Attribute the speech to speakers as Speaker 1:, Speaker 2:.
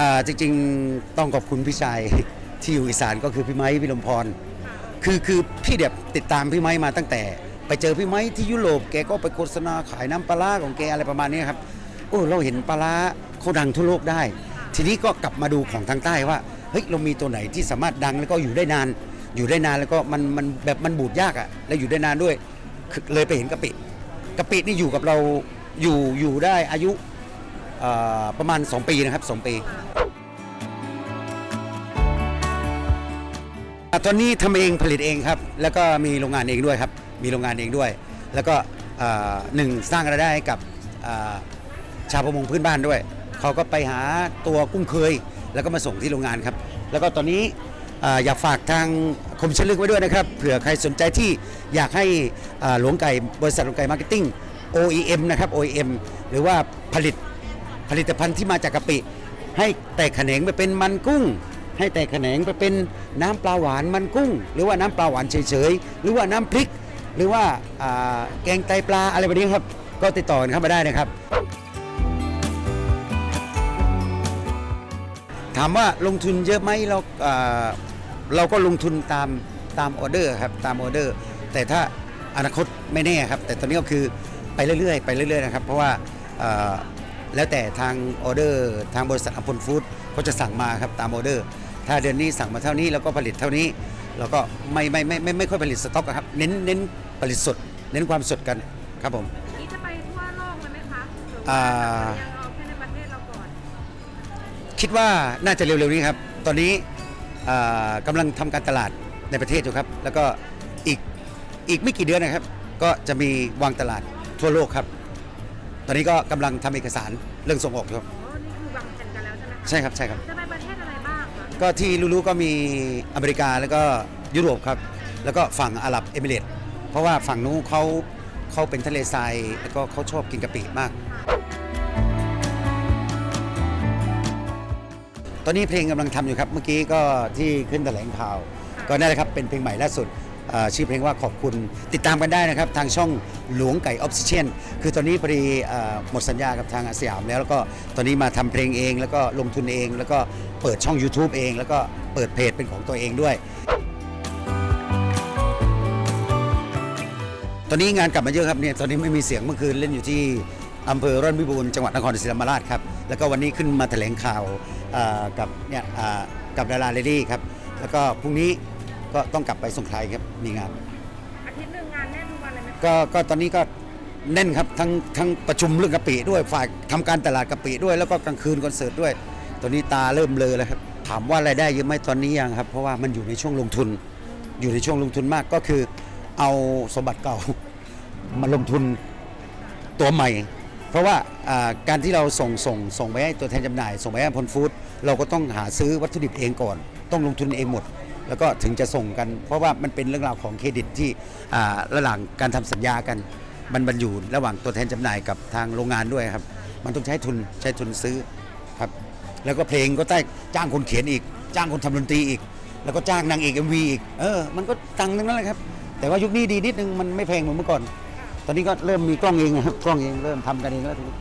Speaker 1: อ่าจริงๆต้องขอบคุณพี่ชายที่อยู่อีสานก็คือพี่ไม้พี่ลมพร คือคือพี่เดียบติดตามพี่ไม้มาตั้งแต่ ไปเจอพี่ไม้ที่ยุโรปแกก็ไปโฆษณาขายน้ำปลาร้าของแกอะไรประมาณนี้ครับโอ้เราเห็นปลาร้าเขาดังทั่วโลกได้ ทีนี้ก็กลับมาดูของทางใต้ว่าเฮ้ยเรามีตัวไหนที่สามารถดังแล้วก็อยู่ได้นาน อยู่ได้นานแล้วก็มันมันแบบมันบูดยากอะ่ะแล้วอยู่ได้นานด้วยเลยไปเห็นกะปิกะปินี่อยู่กับเราอยู่อยู่ได้อายุ ประมาณ 2 ปีนะครับ 2 ปีตอนนี้ทำเองผลิตเองครับ แล้วก็มีโรงงานเองด้วยครับ มีโรงงานเองด้วย แล้วก็หนึ่งสร้างรายได้ให้กับชาวประมงพื้นบ้านด้วย เขาก็ไปหาตัวกุ้งเคย แล้วก็มาส่งที่โรงงานครับ แล้วก็ตอนนี้อ่าอยากฝากทางคมชลึกไว้ด้วยนะครับ เผื่อใครสนใจที่อยากให้หลวงไก่บริษัทหลวงไก่มาร์เก็ตติ้ง OEM นะครับ OEM หรือว่าผลิต ผลิตภัณฑ์ที่มาจากกะปิ ให้แตกแขนงไปเป็นมันกุ้ง ให้แตกแขนงไปเป็นน้ำปลาหวานมันกุ้ง หรือว่าน้ำปลาหวานเฉยๆหรือว่าน้ำพริก หรือว่าแกงไตปลาอะไรแบบนี้ครับ ก็ติดต่อกันเข้ามาได้นะครับ ถามว่าลงทุนเยอะไหมเราเราก็ลงทุนตามตามออเดอร์ครับตามออเดอร์ แต่ถ้าอนาคตไม่แน่ครับ แต่ตอนนี้ก็คือไปเรื่อยๆไปเรื่อยๆนะครับ เพราะว่า แล้วแต่ทางออเดอร์ ทางบริษัทอัมพลฟู้ดเขาจะสั่งมาครับตามออเดอร์ ถ้าเดือนนี้สั่งมาเท่านี้แล้วก็ผลิตเท่านี้เราก็ไม่ไม่ไม่ไม่ไม่ค่อยผลิตสต็อกอะครับเน้นเน้นผลิตสด เน้นความสดกันครับผม
Speaker 2: นี้จะไปทั่วโลกเลยไหมคะหรือ
Speaker 1: อ่า
Speaker 2: ว่ายังเอาแค่ในประเทศเราก่อน
Speaker 1: คิดว่าน่าจะเร็วๆนี้ครับ ตอนนี้อ่ากำลังทำการตลาดในประเทศอยู่ครับ แล้วก็อีกอีกไม่กี่เดือนนะครับ ก็จะมีวางตลาดทั่วโลกครับต อนนี้ก็กำลังทำเอกสารเรื่องส่งออกอยู่ครับ
Speaker 2: อ๋อนี่คือวางแผนกันแล้วใช่ไหมคะ
Speaker 1: ใช่ครับใช่ครับ
Speaker 2: จะไปประเทศอะไรบ้างคะ
Speaker 1: ก็ที่รู้ๆก็มีอเมริกาแล้วก็ยุโรปครับ แล้วก็ฝั่งอาหรับเอมิเรตส์เพราะว่าฝั่งนู้นเขาเขาเป็นทะเลทรายแล้วก็เขาชอบกินกะปิมาก ตอนนี้เพลงกำลังทำอยู่ครับ เมื่อกี้ก็ที่ขึ้นแถลงข่าว ก็นั่นแหละครับเป็นเพลงใหม่ล่าสุดเอ่อ ชื่อเพลงว่าขอบคุณติดตามกันได้นะครับ ทางช่องหลวงไก่ออฟซิเชนคือตอนนี้พอดีหมดสัญญากับทางอาสยามแล้วแล้วก็ตอนนี้มาทำเพลงเอง แล้วก็ลงทุนเอง แล้วก็เปิดช่อง YouTube เอง แล้วก็เปิดเพจเป็นของตัวเองด้วย ตอนนี้งานกลับมาเยอะครับเนี่ยตอนนี้ไม่มีเสียงเมื่อคืนเล่นอยู่ที่อำเภอร่อนพิบูลจังหวัดนครศรีธรรมราชครับแล้วก็วันนี้ขึ้นมาแถลงข่าวกับเนี่ยกับดาราเลดี้ครับแล้วก็พรุ่งนี้ ก็ต้องกลับไปสงขลาครับมีงาน
Speaker 2: อาทิตย์หนึ่งงานแน่นทุกวันเลยไหมคะ
Speaker 1: ก็ก็ตอนนี้ก็แน่นครับทั้งทั้งประชุมเรื่องกะปิด้วยฝ่ายทำการตลาดกะปิด้วย แล้วก็กลางคืนคอนเสิร์ตด้วย ตอนนี้ตาเริ่มเลอแล้วครับถามว่ารายได้เยอะไหมตอนนี้ยังครับ เพราะว่ามันอยู่ในช่วงลงทุน อยู่ในช่วงลงทุนมากก็คือเอาสมบัติเก่า มาลงทุนตัวใหม่ เพราะว่าอ่าการที่เราส่งส่งส่งไปให้ตัวแทนจำหน่าย ส่งไปให้พลฟู้ดเราก็ต้องหาซื้อวัตถุดิบเองก่อน ต้องลงทุนเองหมด แล้วก็ถึงจะส่งกัน เพราะว่ามันเป็นเรื่องราวของเครดิตที่ระหว่างการทำสัญญากันมันบรรยู่ระหว่างตัวแทนจำหน่ายกับทางโรงงานด้วยครับ มันต้องใช้ทุนใช้ทุนซื้อครับแล้วก็เพลงก็ได้จ้างคนเขียนอีก จ้างคนทำดนตรีอีก แล้วก็จ้างนางเอก MV อีกเออมันก็ตังค์ทั้งนั้นแหละครับ แต่ว่ายุคนี้ดีนิดนึงมันไม่แพงเหมือนเมื่อก่อน ตอนนี้ก็เริ่มมีกล้องเองนะครับกล้องเองเริ่มทำกันเองแล้วทีนี้